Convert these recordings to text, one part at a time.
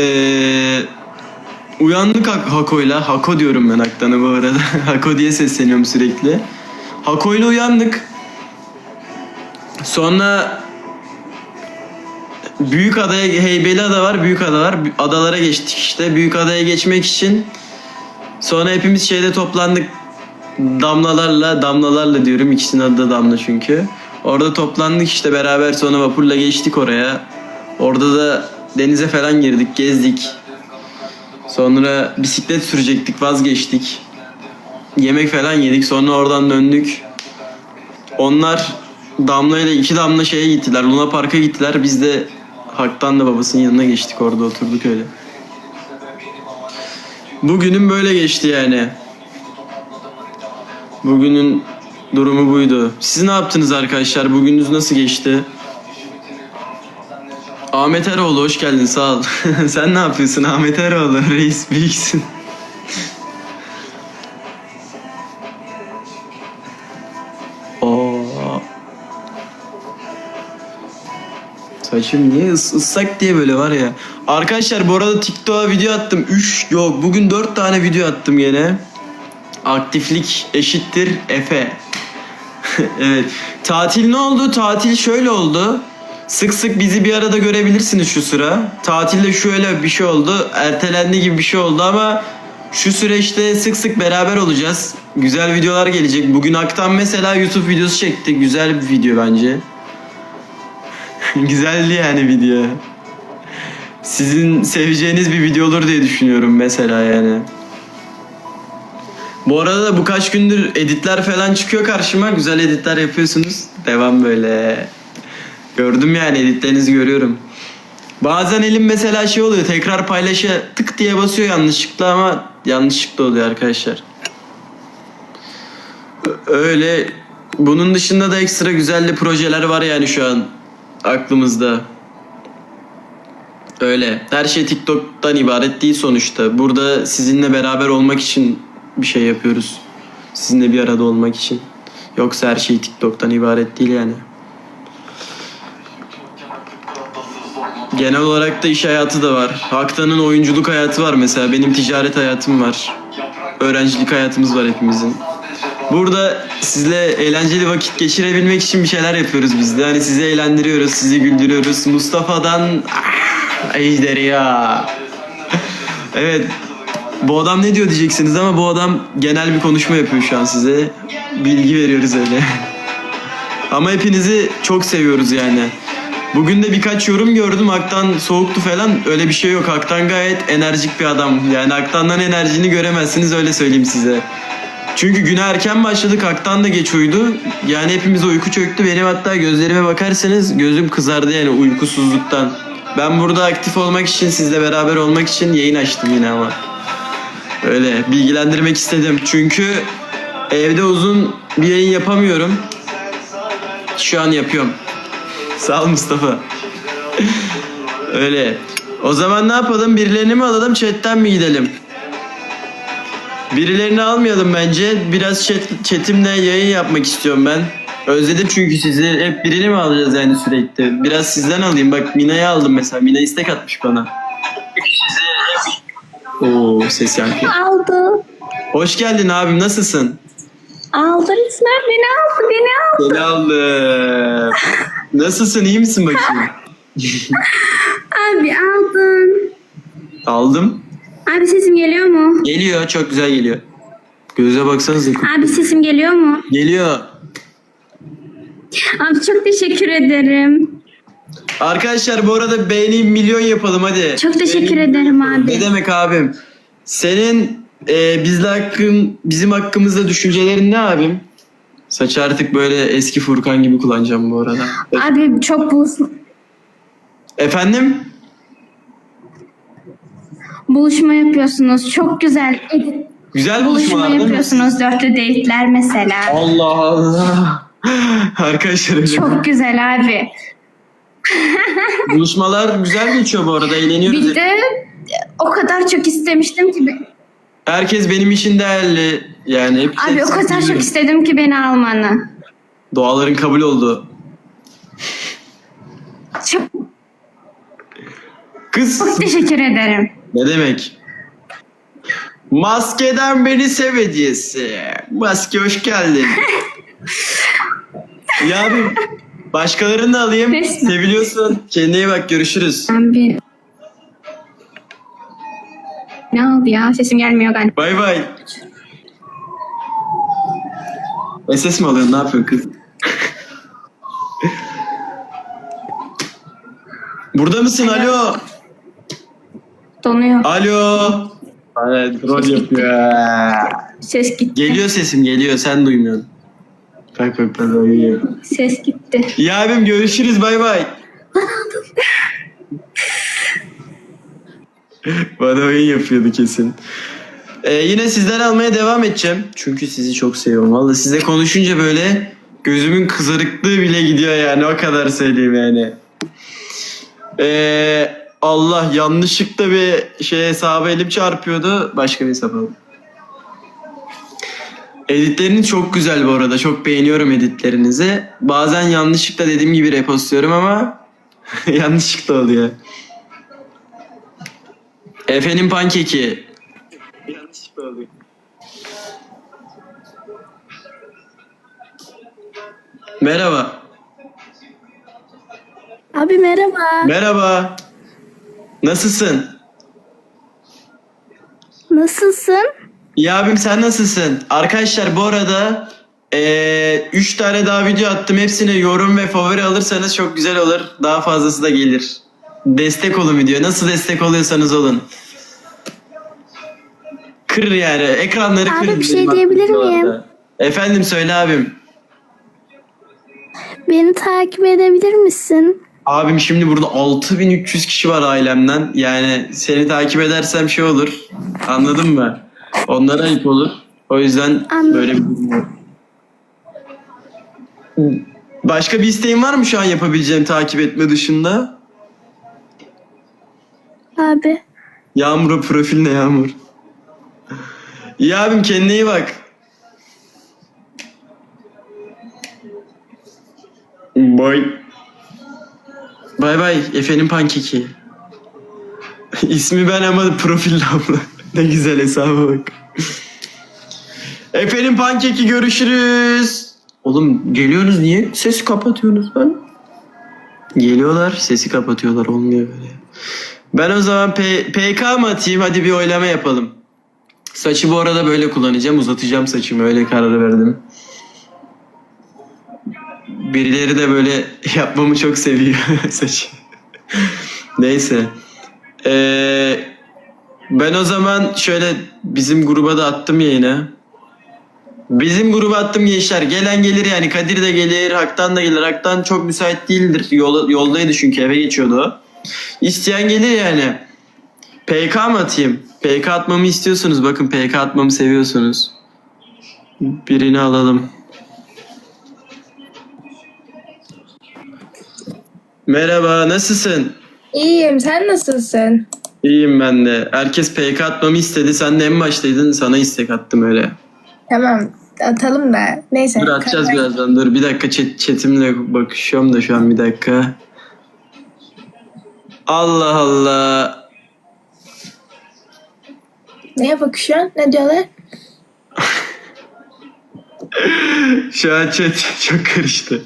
Ee, uyandık Hak- Hako'yla. Hako diyorum ben Aktan'a bu arada. Hako diye sesleniyorum sürekli. Hako'yla uyandık. Sonra Büyük adaya Heybeli ada var, büyük ada var. Adalara geçtik işte. Büyük adaya geçmek için sonra hepimiz şeyde toplandık. Damlalarla, damlalarla diyorum. İkisinin adı da damla çünkü. Orada toplandık işte beraber sonra vapurla geçtik oraya. Orada da denize falan girdik, gezdik. Sonra bisiklet sürecektik, vazgeçtik. Yemek falan yedik. Sonra oradan döndük. Onlar Damla ile iki Damla şeye gittiler. Luna Park'a gittiler. Biz de Hak'tan da babasının yanına geçtik. Orada oturduk öyle. Bugünüm böyle geçti yani. Bugünün durumu buydu. Siz ne yaptınız arkadaşlar? Bugününüz nasıl geçti? Ahmet Eroğlu hoş geldin sağ ol. Sen ne yapıyorsun Ahmet Eroğlu? Reis büyüksün. Oo. Saçım niye ıs- ıssak diye böyle var ya. Arkadaşlar bu arada TikTok'a video attım. 3 yok bugün 4 tane video attım gene. Aktiflik eşittir Efe. evet. Tatil ne oldu? Tatil şöyle oldu. Sık sık bizi bir arada görebilirsiniz şu sıra. Tatilde şöyle bir şey oldu. Ertelendi gibi bir şey oldu ama şu süreçte sık sık beraber olacağız. Güzel videolar gelecek. Bugün Aktan mesela YouTube videosu çekti. Güzel bir video bence. Güzeldi yani video. Sizin seveceğiniz bir video olur diye düşünüyorum mesela yani. Bu arada da bu kaç gündür editler falan çıkıyor karşıma. Güzel editler yapıyorsunuz. Devam böyle. Gördüm yani editlerinizi görüyorum. Bazen elim mesela şey oluyor tekrar paylaşa tık diye basıyor yanlışlıkla ama yanlışlıkla oluyor arkadaşlar. Öyle bunun dışında da ekstra güzel de projeler var yani şu an aklımızda. Öyle. Her şey TikTok'tan ibaret değil sonuçta. Burada sizinle beraber olmak için bir şey yapıyoruz. Sizinle bir arada olmak için. Yoksa her şey TikTok'tan ibaret değil yani. Genel olarak da iş hayatı da var. Haktan'ın oyunculuk hayatı var mesela. Benim ticaret hayatım var. Öğrencilik hayatımız var hepimizin. Burada sizle eğlenceli vakit geçirebilmek için bir şeyler yapıyoruz biz de. Hani sizi eğlendiriyoruz, sizi güldürüyoruz. Mustafa'dan ah, Ejderi ya. evet. Bu adam ne diyor diyeceksiniz ama bu adam genel bir konuşma yapıyor şu an size. Bilgi veriyoruz öyle. ama hepinizi çok seviyoruz yani. Bugün de birkaç yorum gördüm. Hak'tan soğuktu falan. Öyle bir şey yok. Hak'tan gayet enerjik bir adam. Yani Hak'tan'dan enerjini göremezsiniz öyle söyleyeyim size. Çünkü güne erken başladık. Hak'tan da geç uyudu. Yani hepimiz uyku çöktü. Benim hatta gözlerime bakarsanız gözüm kızardı yani uykusuzluktan. Ben burada aktif olmak için, sizle beraber olmak için yayın açtım yine ama. Öyle bilgilendirmek istedim. Çünkü evde uzun bir yayın yapamıyorum. Şu an yapıyorum. Sağ ol Mustafa. Öyle. O zaman ne yapalım? Birilerini mi alalım, chatten mi gidelim? Birilerini almayalım bence. Biraz chat, chatimle yayın yapmak istiyorum ben. Özledim çünkü sizi. Hep birini mi alacağız yani sürekli? Biraz sizden alayım. Bak Mina'yı aldım mesela. Mina istek atmış bana. Oo ses yankı. Aldı. Hoş geldin abim. Nasılsın? Aldı resmen beni aldı beni aldı. Seni aldım. Nasılsın? İyi misin bakayım? Abi aldın. Aldım. Abi sesim geliyor mu? Geliyor. Çok güzel geliyor. Göze baksanıza. Abi sesim geliyor mu? Geliyor. Abi çok teşekkür ederim. Arkadaşlar bu arada beğeni milyon yapalım hadi. Çok teşekkür Beğeni ederim abi. Ne demek abim? Senin e, bizle hakkın, bizim hakkımızda düşüncelerin ne abim? Saçı artık böyle eski Furkan gibi kullanacağım bu arada. Abi çok buluş Efendim? buluşma yapıyorsunuz. Çok güzel. Güzel buluşma buluşmalar değil mi? yapıyorsunuz. Dörtlü date'ler mesela. Allah Allah. Arkadaşlar Çok güzel abi. buluşmalar güzel geçiyor bu arada eğleniyoruz. Bir de o kadar çok istemiştim ki. Herkes benim için değerli. Yani hep Abi o kadar çok istedim ki beni almanı. Duaların kabul oldu. Çok Kız Çok teşekkür ederim. ne demek? Maskeden beni sev hediyesi. Maske hoş geldin. ya abi başkalarını da alayım. Resmen. Seviliyorsun. Kendine iyi bak görüşürüz. Ben bir... Ne oldu ya? Sesim gelmiyor galiba. Bay bay. SS mi alıyorsun? Ne yapıyorsun kız? Burada mısın? Alo. Donuyor. Alo. Evet, rol yapıyor. Ses gitti. Geliyor sesim geliyor. Sen duymuyorsun. Bak bak bak. Ses gitti. İyi abim görüşürüz. Bay bay. Bana oyun yapıyordu kesin. Ee, yine sizden almaya devam edeceğim. Çünkü sizi çok seviyorum. Vallahi sizle konuşunca böyle gözümün kızarıklığı bile gidiyor yani. O kadar söyleyeyim yani. Ee, Allah yanlışlıkla bir şey hesabı elim çarpıyordu. Başka bir hesap aldım. Editleriniz çok güzel bu arada. Çok beğeniyorum editlerinizi. Bazen yanlışlıkla dediğim gibi repostluyorum ama yanlışlıkla oluyor. Efendim pankeki. Oluyor. Merhaba. Abi merhaba. Merhaba. Nasılsın? Nasılsın? İyi abim sen nasılsın? Arkadaşlar bu arada 3 tane daha video attım. Hepsine yorum ve favori alırsanız çok güzel olur. Daha fazlası da gelir. Destek olun video. Nasıl destek oluyorsanız olun. Kır yani. Ekranları Abi, kır. bir şey diyebilir miyim? Efendim söyle abim. Beni takip edebilir misin? Abim şimdi burada 6300 kişi var ailemden. Yani seni takip edersem şey olur. Anladın mı? Onlara ayıp olur. O yüzden Anladım. böyle bir durum var. Başka bir isteğin var mı şu an yapabileceğim takip etme dışında? Abi. Yağmur'a profil ne Yağmur? İyi abim kendine iyi bak. Bye. Bay bay efendim pankeki. İsmi ben ama profil abla. ne güzel hesaba bak. efendim pankeki görüşürüz. Oğlum geliyorsunuz niye sesi kapatıyorsunuz ben? Geliyorlar sesi kapatıyorlar olmuyor böyle. Ben o zaman P- PK mı atayım hadi bir oylama yapalım. Saçı bu arada böyle kullanacağım uzatacağım saçımı öyle karar verdim. Birileri de böyle yapmamı çok seviyor saçı. Neyse. Ee, ben o zaman şöyle bizim gruba da attım yayına. Bizim gruba attım gençler. Gelen gelir yani. Kadir de gelir. Haktan da gelir. Haktan çok müsait değildir. Yol, yoldaydı çünkü eve geçiyordu. İsteyen gelir yani. PK mı atayım? PK atmamı istiyorsunuz. Bakın PK atmamı seviyorsunuz. Birini alalım. Merhaba, nasılsın? İyiyim, sen nasılsın? İyiyim ben de. Herkes PK atmamı istedi. Sen de en baştaydın. Sana istek attım öyle. Tamam, atalım da. Neyse. Dur atacağız karar- birazdan. Dur bir dakika chat, chatimle bakışıyorum da şu an bir dakika. Allah Allah. Neye bakışıyorsun? Ne diyorlar? Şu an chat çok karıştı.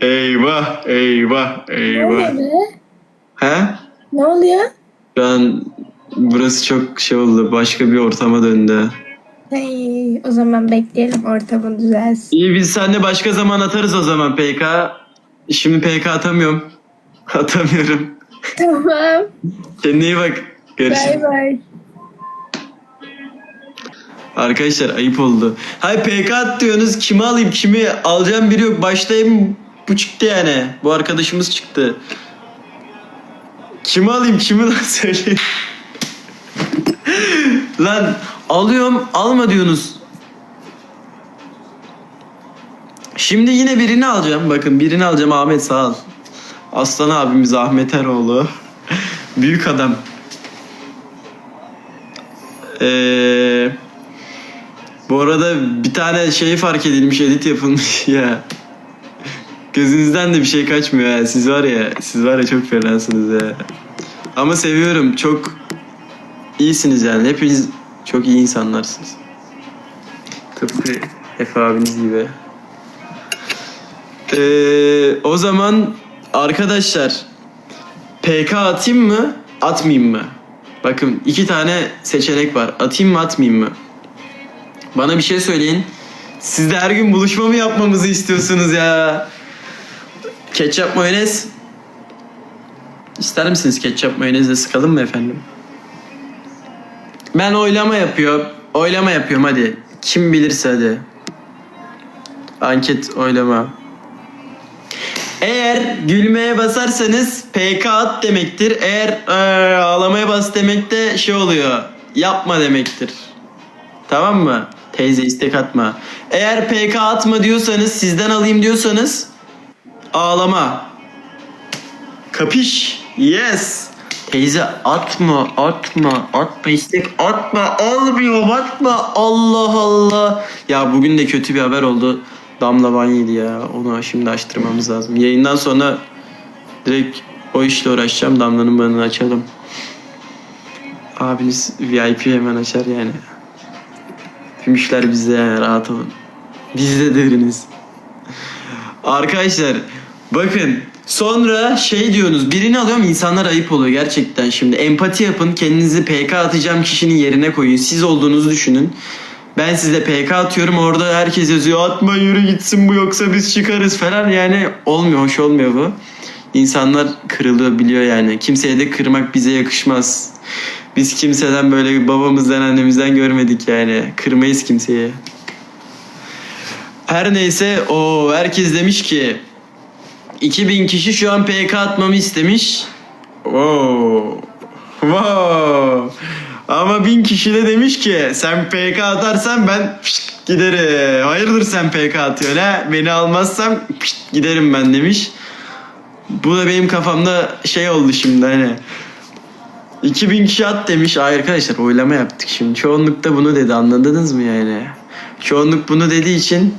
Eyvah, eyvah, Ne eyvah. oluyor be? He? Ne oluyor? Şu an burası çok şey oldu. Başka bir ortama döndü. Hey, o zaman bekleyelim ortamın düzelsin. İyi biz seninle başka zaman atarız o zaman PK. Şimdi PK atamıyorum. Atamıyorum. Tamam. Kendine iyi bak. Görüşürüz. Bay bay. Arkadaşlar ayıp oldu. Hay PK at diyorsunuz kimi alayım kimi alacağım biri yok. Baştayım bu çıktı yani. Bu arkadaşımız çıktı. Kimi alayım kimi lan söyleyin. lan alıyorum alma diyorsunuz. Şimdi yine birini alacağım. Bakın birini alacağım Ahmet sağ ol. Aslan abimiz Ahmet Eroğlu. Büyük adam. Eee... Bu arada bir tane şey fark edilmiş, edit yapılmış ya. Gözünüzden de bir şey kaçmıyor ha. Siz var ya, siz var ya çok fenasınız ya. Ama seviyorum. Çok iyisiniz yani. Hepiniz çok iyi insanlarsınız. Tıpkı Efe abiniz gibi. Ee, o zaman arkadaşlar PK atayım mı, atmayayım mı? Bakın iki tane seçenek var. Atayım mı, atmayayım mı? Bana bir şey söyleyin. Siz de her gün buluşma mı yapmamızı istiyorsunuz ya? Ketçap mayonez. İster misiniz ketçap mayonezle sıkalım mı efendim? Ben oylama yapıyor. Oylama yapıyorum hadi. Kim bilirse hadi. Anket oylama. Eğer gülmeye basarsanız PK at demektir. Eğer eee, ağlamaya bas demek de şey oluyor. Yapma demektir. Tamam mı? Teyze istek atma. Eğer PK atma diyorsanız sizden alayım diyorsanız ağlama. Kapış? Yes. Teyze atma, atma, atma istek atma, almıyor atma. Allah Allah. Ya bugün de kötü bir haber oldu. Damla ban yedi ya. Onu şimdi açtırmamız lazım. Yayından sonra direkt o işle uğraşacağım. Damla'nın banını açalım. Abiniz VIP hemen açar yani. Tüm işler bizde yani rahat olun. Bizde deriniz. Arkadaşlar bakın sonra şey diyorsunuz birini alıyorum insanlar ayıp oluyor gerçekten şimdi empati yapın kendinizi PK atacağım kişinin yerine koyun siz olduğunuzu düşünün. Ben size PK atıyorum orada herkes yazıyor atma yürü gitsin bu yoksa biz çıkarız falan yani olmuyor hoş olmuyor bu. İnsanlar kırılıyor biliyor yani kimseye de kırmak bize yakışmaz. Biz kimseden böyle babamızdan annemizden görmedik yani kırmayız kimseye. Her neyse o herkes demiş ki 2000 kişi şu an PK atmamı istemiş. Oo. Wow. Ama 1000 kişi de demiş ki sen PK atarsan ben pişt giderim. Hayırdır sen PK atıyorsun ha? Beni almazsam pişt giderim ben demiş. Bu da benim kafamda şey oldu şimdi hani. 2000 kişi at demiş. Ay arkadaşlar oylama yaptık şimdi. Çoğunluk da bunu dedi anladınız mı yani? Çoğunluk bunu dediği için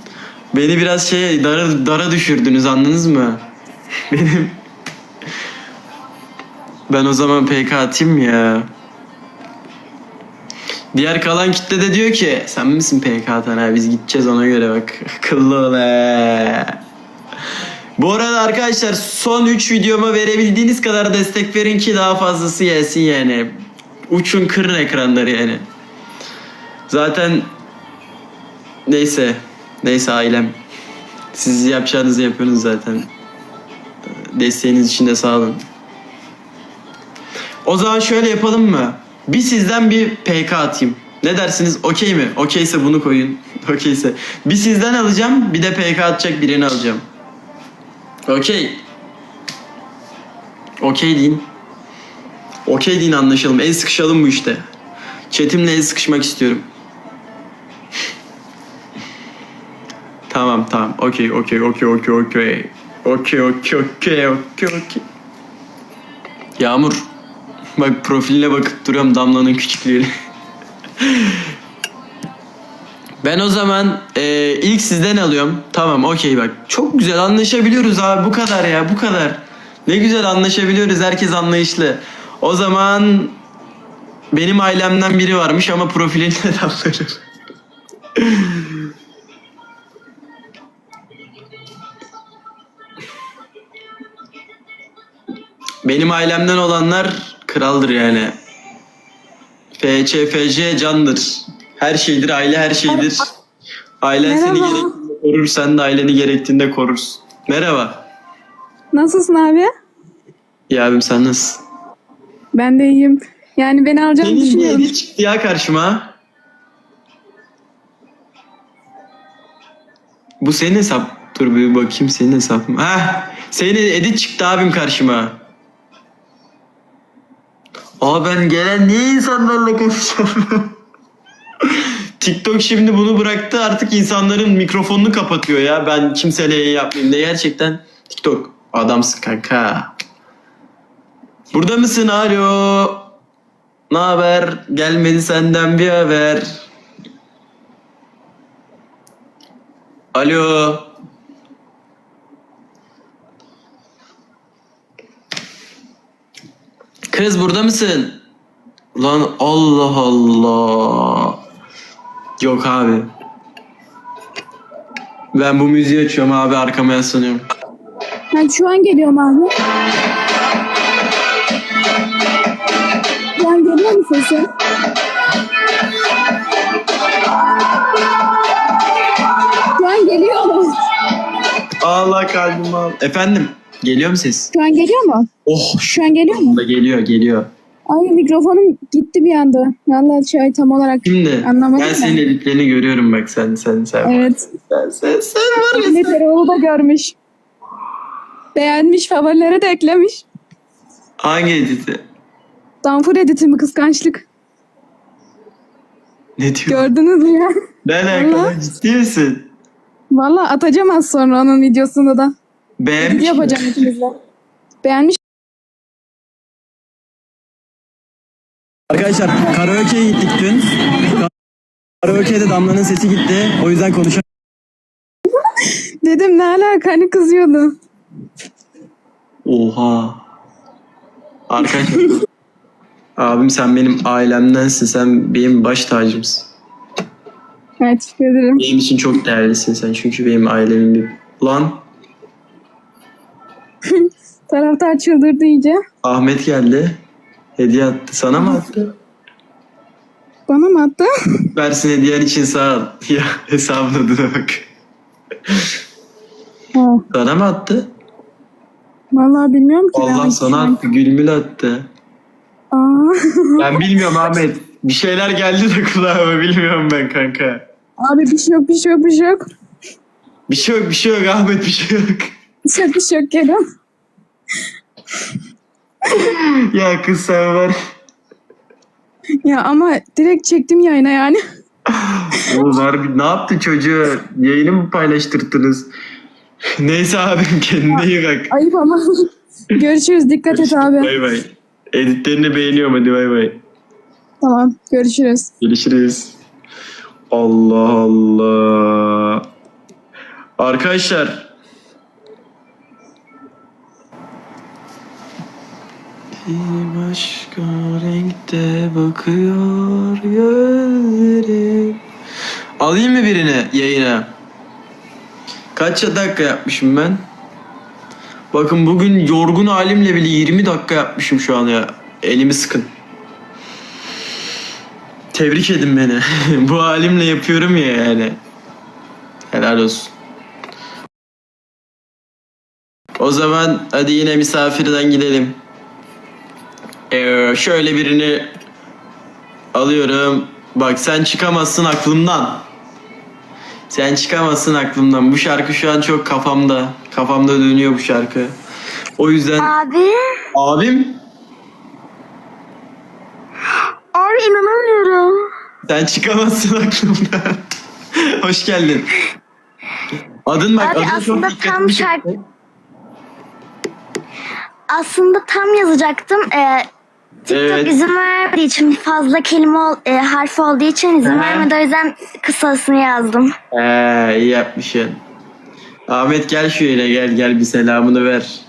beni biraz şey dara, dara düşürdünüz anladınız mı? Benim ben o zaman PK atayım ya. Diğer kalan kitle de diyor ki sen misin PK atan biz gideceğiz ona göre bak. Akıllı ol he. Bu arada arkadaşlar son 3 videoma verebildiğiniz kadar destek verin ki daha fazlası gelsin yani. Uçun kırın ekranları yani. Zaten neyse. Neyse ailem. Siz yapacağınızı yapıyorsunuz zaten. Desteğiniz için de sağ olun. O zaman şöyle yapalım mı? Bir sizden bir PK atayım. Ne dersiniz? Okey mi? Okeyse bunu koyun. Okeyse. Bir sizden alacağım, bir de PK atacak birini alacağım. Okey. Okey deyin. Okey deyin anlaşalım. El sıkışalım bu işte. Chatimle el sıkışmak istiyorum. tamam tamam. Okey okey okey okey okey. Okey okey okey okey okey. Yağmur. Bak profiline bakıp duruyorum Damla'nın küçüklüğüne. Ben o zaman e, ilk sizden alıyorum. Tamam okey bak. Çok güzel anlaşabiliyoruz abi bu kadar ya bu kadar. Ne güzel anlaşabiliyoruz herkes anlayışlı. O zaman benim ailemden biri varmış ama profilinde Damla'nın. Benim ailemden olanlar kraldır yani. FC, FC candır. Her şeydir, aile her şeydir. Ailen seni Merhaba. gerektiğinde korur, sen de aileni gerektiğinde korursun. Merhaba. Nasılsın abi? İyi abim sen nasılsın? Ben de iyiyim. Yani beni alacağını bir düşünüyorum. edit çıktı ya karşıma. Bu senin hesap. Dur bir bakayım senin hesap mı? Heh, senin edit çıktı abim karşıma. Aa ben gelen niye insanlarla konuşamıyorum? TikTok şimdi bunu bıraktı artık insanların mikrofonunu kapatıyor ya. Ben kimseyle yayın yapmayayım diye gerçekten. TikTok adamsın kanka. Burada mısın? Alo. Ne haber? Gelmedi senden bir haber. Alo. Kız burada mısın? Lan Allah Allah. Yok abi. Ben bu müziği açıyorum abi arkama yaslanıyorum. Ben şu an geliyorum abi. An geliyor mu sesin? Şu an geliyor mu? Allah kalbim al. Efendim geliyor mu ses? Şu an geliyor mu? Oh Şu an geliyor mu? da geliyor geliyor. Ay mikrofonum gitti bir anda. Vallahi şey tam olarak Şimdi Anlamadım ben senin editlerini görüyorum bak sen sen sen. evet. Sen sen sen var ya. Millet Erol'u da görmüş. Beğenmiş, favorilere de eklemiş. Hangi editi? Danfur editimi kıskançlık. Ne diyor? Gördünüz mü ya? Ne alakalı ciddi misin? Vallahi atacağım az sonra onun videosunu da. Beğenmiş yapacağım ikimizle. Beğenmiş. Arkadaşlar karaoke'ye gittik dün. Karaoke'de Damla'nın sesi gitti. O yüzden konuşamıyorum. Dedim ne alaka hani kızıyordu. Oha. Arkadaşlar. Abim sen benim ailemdensin. Sen benim baş tacımsın. Evet teşekkür ederim. Benim için çok değerlisin sen. Çünkü benim ailemin bir... Lan Taraftar çıldırdı iyice. Ahmet geldi. Hediye attı. Sana mı attı? Bana mı attı? Versin hediyen için sağ ol. Ya hesabın adına bak. Ha, Sana mı attı? vallahi bilmiyorum ki. ben Allah sana hangisini- attı. Gülmül attı. Aa, Ben bilmiyorum Ahmet. Bir şeyler geldi de kulağıma bilmiyorum ben kanka. abi bir şey yok bir şey yok bir şey yok. Bir şey yok bir şey yok Ahmet bir şey yok. Yok Kerem. ya kız sen var. Ya ama direkt çektim yayına yani. Oğlum harbi ne yaptı çocuğa? Yayını mı paylaştırttınız? Neyse abim kendine iyi bak. Ayıp ama. Görüşürüz dikkat et abi. Bay bay. Editlerini beğeniyorum hadi bay bay. Tamam görüşürüz. Görüşürüz. Allah Allah. Arkadaşlar. Bir başka renkte bakıyor gözlerim. Alayım mı birini yayına? Kaç dakika yapmışım ben? Bakın bugün yorgun halimle bile 20 dakika yapmışım şu an ya. Elimi sıkın. Tebrik edin beni. Bu halimle yapıyorum ya yani. Helal olsun. O zaman hadi yine misafirden gidelim. Ee, şöyle birini alıyorum. Bak sen çıkamazsın aklımdan. Sen çıkamazsın aklımdan. Bu şarkı şu an çok kafamda. Kafamda dönüyor bu şarkı. O yüzden Abi. abim Abi inanamıyorum. Sen çıkamazsın aklımdan. Hoş geldin. Adın bak Abi adın aslında çok tam şarkı-. Aslında tam yazacaktım. Ee, TikTok Evet. izin vermediği için fazla kelime ol, e, harf olduğu için izin Aha. vermedi. O yüzden kısasını yazdım. He iyi yapmışsın. Ahmet gel şöyle gel gel bir selamını ver.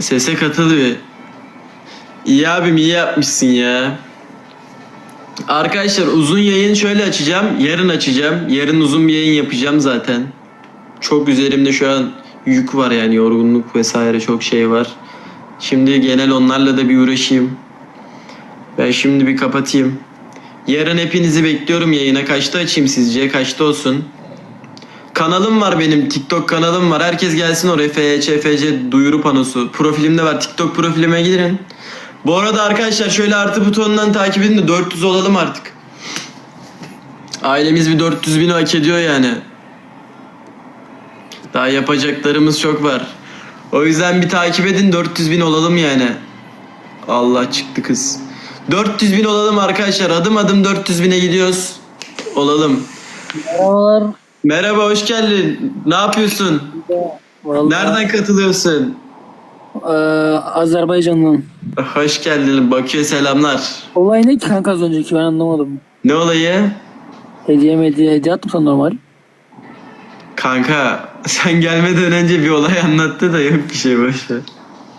Sese katılıyor. İyi abim iyi yapmışsın ya. Arkadaşlar uzun yayın şöyle açacağım. Yarın açacağım. Yarın uzun bir yayın yapacağım zaten. Çok üzerimde şu an yük var yani yorgunluk vesaire çok şey var. Şimdi genel onlarla da bir uğraşayım. Ben şimdi bir kapatayım. Yarın hepinizi bekliyorum yayına. Kaçta açayım sizce? Kaçta olsun? Kanalım var benim. TikTok kanalım var. Herkes gelsin oraya. FHCFC duyuru panosu. Profilimde var. TikTok profilime girin. Bu arada arkadaşlar şöyle artı butonundan takip edin de 400 olalım artık. Ailemiz bir 400 bin hak ediyor yani. Daha yapacaklarımız çok var. O yüzden bir takip edin 400 bin olalım yani. Allah çıktı kız. 400 bin olalım arkadaşlar. Adım adım 400 bine gidiyoruz. Olalım. Merhabalar. Merhaba hoş geldin. Ne yapıyorsun? Vallahi, Nereden katılıyorsun? eee, Azerbaycan'dan. Hoş geldin. Bakü'ye selamlar. Olay ne ki kanka az önceki ben anlamadım. Ne olayı? Hediye hediye hediye attım sana normal. Kanka sen gelmeden önce bir olay anlattı da yok bir şey boş ver.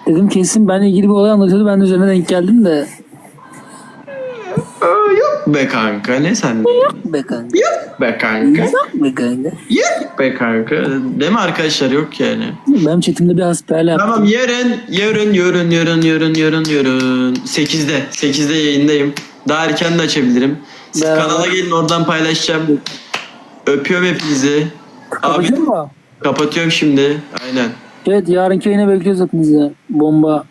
Dedim kesin benle ilgili bir olay anlatıyordu. Ben de üzerine denk geldim de. Aa, yok be kanka ne sen? Be kanka. Yok be kanka. Be kanka. Yok be kanka. Değil mi arkadaşlar yok yani. Benim chatimde bir hasbihal yaptım. Tamam yarın yarın yarın yarın yarın yarın yarın 8'de 8'de yayındayım. Daha erken de açabilirim. Siz Beraber. kanala gelin oradan paylaşacağım. Öpüyorum hepinizi. Abi Kapatıyor mu? kapatıyorum şimdi. Aynen. Evet yarınki yayına bekliyoruz hepinizi. Bomba.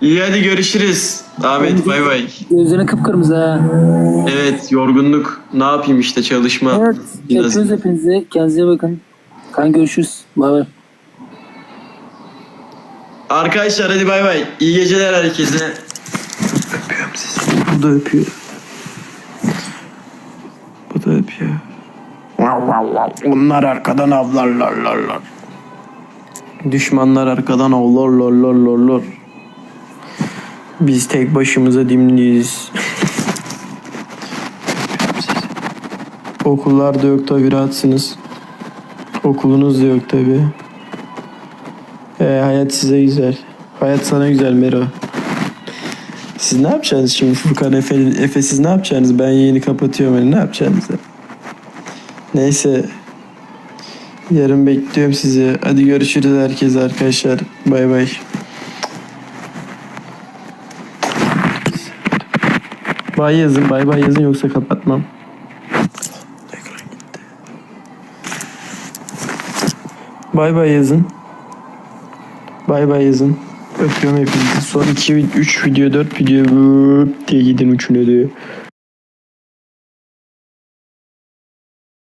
İyi hadi görüşürüz. Ahmet bay bay. Gözlerini kıpkırmızı ha. Evet yorgunluk. Ne yapayım işte çalışma. Evet. Biraz. Öpüyoruz hepinizi. Kendinize iyi bakın. Kan görüşürüz. Bay bay. Arkadaşlar hadi bay bay. İyi geceler herkese. Öpüyorum sizi. Bu da öpüyor. Bu da öpüyor. Onlar arkadan avlarlarlarlar. Düşmanlar arkadan avlarlarlarlarlar. Biz tek başımıza dimdiyiz. Okullar da yok tabi rahatsınız. Okulunuz da yok tabi. Ee, hayat size güzel. Hayat sana güzel Mero. Siz ne yapacaksınız şimdi Furkan Efe, Efe siz ne yapacaksınız? Ben yayını kapatıyorum hani ne yapacaksınız? Neyse. Yarın bekliyorum sizi. Hadi görüşürüz herkese arkadaşlar. Bay bay. Bay yazın, bay bay yazın yoksa kapatmam. Bay bay yazın. Bay bay yazın. Öpüyorum hepinizi. Son 2 3 video 4 video diye gidin üçüne diyor.